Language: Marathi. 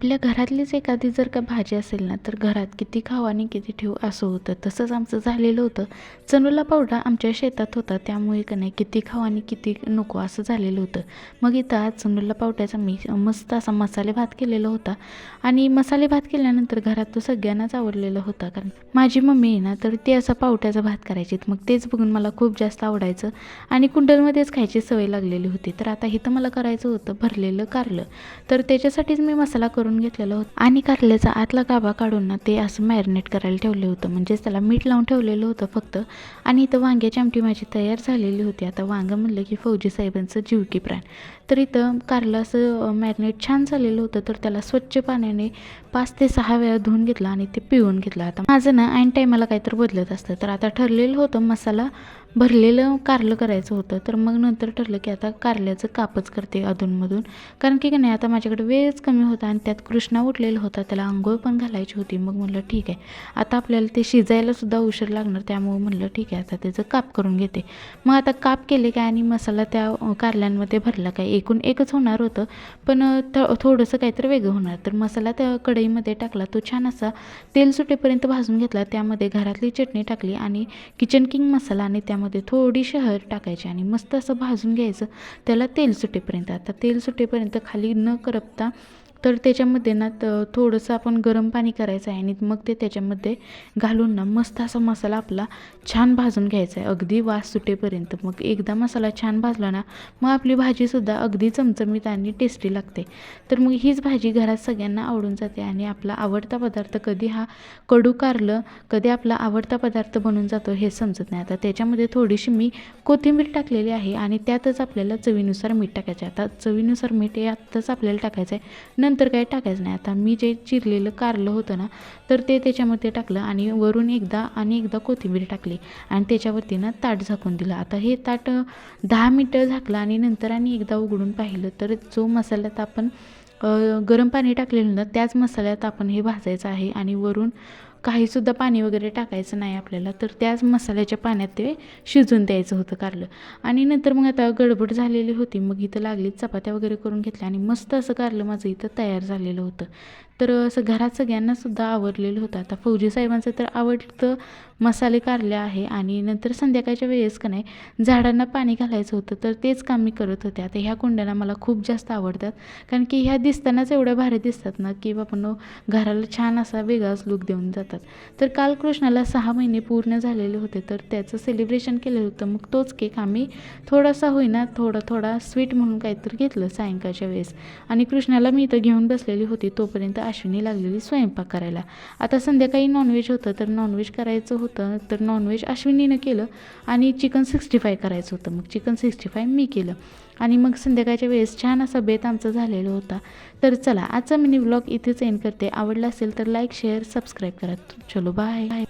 आपल्या घरातलीच एखादी जर का भाजी असेल ना तर घरात किती खाऊ आणि किती ठेवू असं होतं. तसंच आमचं झालेलं होतं. चणूला पावडा आमच्या शेतात होता त्यामुळे का नाही किती खाऊ आणि किती नको असं झालेलं होतं. मग इथं आज चणूला पावट्याचा मी मस्त असा मसाले भात केलेला होता. आणि मसाले भात केल्यानंतर घरात तो सगळ्यांनाच आवडलेला होता कारण माझी मम्मी आहे ना तर ते असा पावट्याचा भात करायची. मग तेच बघून मला खूप जास्त आवडायचं. आणि कुंडलमध्येच खायची सवय लागलेली होती. तर आता इथं मला करायचं होतं भरलेलं कारलं. तर त्याच्यासाठीच मी मसाला करून घेतलेलं होतं. आणि कारल्याचा आतला गाभा काढून ना ते असं मॅरिनेट करायला ठेवलं होतं. म्हणजेच त्याला मीठ लावून ठेवलेलं होतं फक्त. आणि इथं वांग्याची आमटी माझी तयार झालेली होती. आता वांगं म्हणलं की फौजी साहेबांचं जीव की प्राण. तर इथं कारलं असं मॅरिनेट छान झालेलं होतं. तर त्याला स्वच्छ पाण्याने पाच ते सहा वेळा धुवून घेतला आणि ते पिळून घेतलं. आता माझं ना ऐन टायमाला काहीतरी बदलत असतं. तर आता ठरलेलं होतं मसाला भरलेलं कारलं करायचं होतं तर मग नंतर ठरलं की आता कारल्याचं कापच करते अधूनमधून. कारण की नाही आता माझ्याकडे वेळच कमी होता आणि त्यात कृष्णा उठलेला होता त्याला आंघोळ पण घालायची होती. मग म्हणलं ठीक आहे. आता आपल्याला ते शिजायला सुद्धा उशीर लागणार त्यामुळं म्हणलं ठीक आहे आता त्याचं काप करून घेते. मग आता काप केले काय आणि मसाला त्या कारल्यांमध्ये भरला काय? एकूण एकच होणार होतं पण थ थोडंसं काहीतरी वेगळं होणार. तर मसाला त्या कढईमध्ये टाकला तो छान असा तेल सुटेपर्यंत भाजून घेतला. त्यामध्ये घरातली चटणी टाकली आणि किचन किंग मसाला आणि त्या त्यामध्ये थोडीशी हळद टाकायची आणि मस्त असं भाजून घ्यायचं. त्याला तेल सुटेपर्यंत. आता तेल सुटेपर्यंत खाली न करपता तर त्याच्यामध्ये ना थोडंसं आपण गरम पाणी करायचं आहे आणि मग ते त्याच्यामध्ये घालून ना मस्त असा मसाला आपला छान भाजून घ्यायचा आहे. अगदी वास सुटेपर्यंत. मग एकदा मसाला छान भाजला ना मग आपली भाजीसुद्धा अगदी चमचमीत आणि टेस्टी लागते. तर मग हीच भाजी घरात सगळ्यांना आवडून जाते आणि आपला आवडता पदार्थ कधी हा कडू कारलं कधी आपला आवडता पदार्थ बनून जातो हे समजत नाही. आता त्याच्यामध्ये थोडीशी मी कोथिंबीर टाकलेली आहे आणि त्यातच आपल्याला चवीनुसार मीठ टाकायचं आहे. आता चवीनुसार मीठ हे आत्ताच आपल्याला टाकायचं आहे. नंतर काही टाकायचं नाही. आता मी जे चिरलेलं कारलं होतं ना तर ते त्याच्यामध्ये टाकलं आणि वरून एकदा आणि एकदा कोथिंबीर टाकली आणि त्याच्यावरती ना ताट झाकून दिलं. आता हे ताट दहा मिनटं झाकलं आणि नंतर आणि एकदा उघडून पाहिलं तर जो मसाल्यात आपण गरम पाणी टाकलेलं ना त्याच मसाल्यात आपण हे भाजायचं आहे आणि वरून काहीसुद्धा पाणी वगैरे टाकायचं नाही आपल्याला तर त्याच मसाल्याच्या पाण्यात ते शिजून द्यायचं होतं कारलं. आणि नंतर मग आता गडबड झालेली होती मग इथं लागलीच चपात्या वगैरे करून घेतल्या आणि मस्त असं कारलं माझं इथं तयार झालेलं होतं. तर असं घरात सगळ्यांनासुद्धा आवडलेलं होतं. आता फौजी साहेबांचं तर आवडतं मसाले कारले आहे आणि नंतर संध्याकाळच्या वेळेस का नाही झाडांना पाणी घालायचं होतं तर तेच काम मी करत होते. आता ह्या कुंड्यांना मला खूप जास्त आवडतात कारण की ह्या दिसतानाच एवढ्या भारी दिसतात ना की बापनो घराला छान असा वेगळाच लुक देऊन जातात. तर काल कृष्णाला सहा महिने पूर्ण झालेले होते तर त्याचं सेलिब्रेशन केलेलं होतं. मग तोच केक आम्ही थोडासा होईना थोडा थोडा स्वीट म्हणून काहीतरी घेतलं सायंकाळच्या वेळेस. आणि कृष्णाला मी इथं घेऊन बसलेली होती तोपर्यंत अश्विनी लागलेली स्वयंपाक करायला. आता संध्याकाळी नॉनव्हेज होतं तर नॉनव्हेज करायचं होतं तर नॉनव्हेज अश्विनीनं केलं आणि चिकन सिक्स्टी फाय करायचं होतं. मग चिकन सिक्स्टी फाय मी केलं. आणि मग संध्याकाळच्या वेळेस छान असा बेत आमचा झालेला होता. तर चला आजचा मिनी व्लॉग इथेच एंड करते. आवडला असेल तर लाईक शेअर सबस्क्राईब करा. चलो बाय